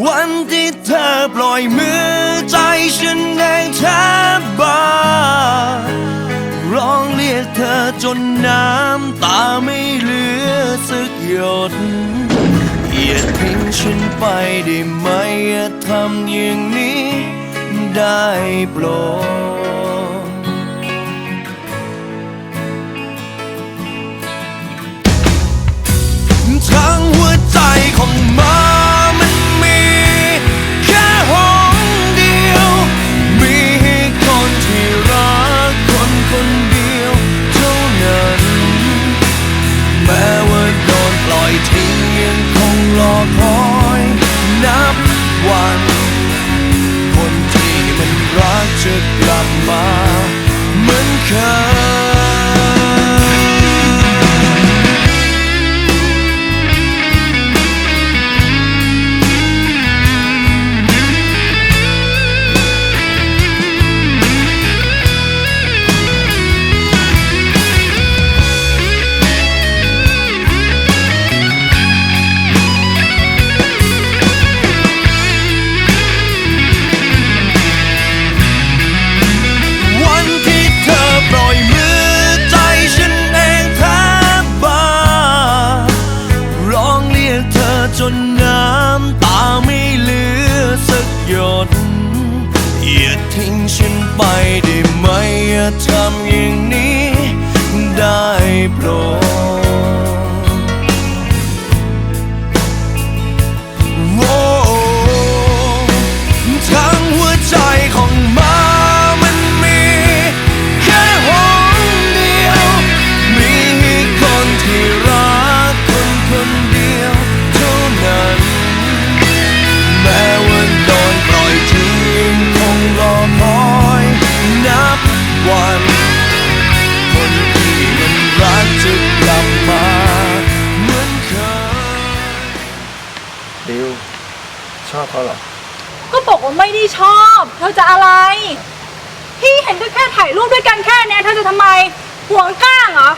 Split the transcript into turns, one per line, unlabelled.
วันที่เธอปล่อยมือใจฉันเองแทบบ้าร้องเรียกเธอจนน้ำตาไม่เหลือสักหยดอย่าทิ้งฉันไปได้ไหมอย่าทำอย่างนี้ได้โปรด รักำตาไม่เหลือสักหยดอย่าทิ้งฉันไปได้ไหมอย่าทำอย่างนี้
ชอบเขาหรอ
ก็บอกว่าไม่ได้ชอบเธอจะอะไร พี่เห็นก็แค่ถ่ายรูปด้วยกันแค่เนี้ยเธอจะทำไมห่วงก้างเหรอ